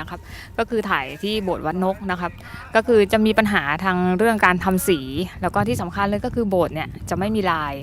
นะครับ ก็คือถ่ายที่โบสถ์วัดนกนะครับ ก็คือจะมีปัญหาทางเรื่องการทำสี แล้วก็ที่สำคัญเลยก็คือโบสถ์เนี่ยจะไม่มีลาย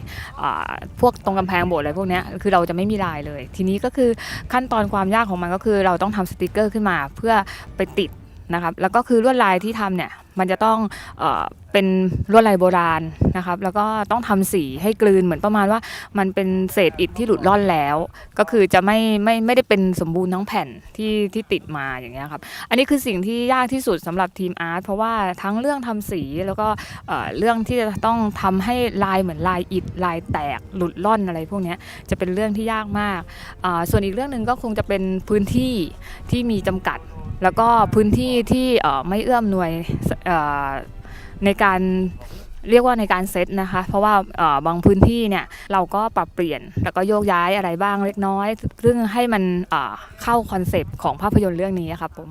าพวกตรงกำแพงโบสถ์อะไรพวกนี้คือเราจะไม่มีลายเลย ทีนี้ก็คือขั้นตอนความยากของมันก็คือเราต้องทำสติกเกอร์ขึ้นมาเพื่อไปติดนะครับแล้วก็คือลวดลายที่ทำเนี่ย มันจะต้องเอเป็นลวดลายโบราณนะครับ แล้วก็ต้องทำสีให้กลืนเหมือนประมาณว่า มันเป็นเศษอิฐที่หลุดร่อนแล้ว ก็คือจะไม่ไม่ไม่ได้เป็นสมบูรณ์ทั้งแผ่นที่ที่ติดมาอย่างเงี้ยครับ อันนี้คือสิ่งที่ยากที่สุดสำหรับทีมอาร์ตเพราะว่าทั้งเรื่องทำสีแล้วก็เเรื่องที่จะต้องทำให้ลายเหมือนลายอิฐลายแตกหลุดล่อนอะไรพวกนี้จะเป็นเรื่องที่ยากมาก ส่วนอีกเรื่องหนึ่งก็คงจะเป็นพื้นที่ที่มีจำกัด แล้วก็พื้นที่ที่ไม่เอื้อมหน่วยในการเรียกว่าในการเซตนะคะ เพราะว่าบางพื้นที่เนี่ยเราก็ปรับเปลี่ยนแล้วก็โยกย้ายอะไรบ้างเล็กน้อย ซึ่งให้มันเข้าคอนเซปต์ของภาพยนตร์เรื่องนี้ครับผม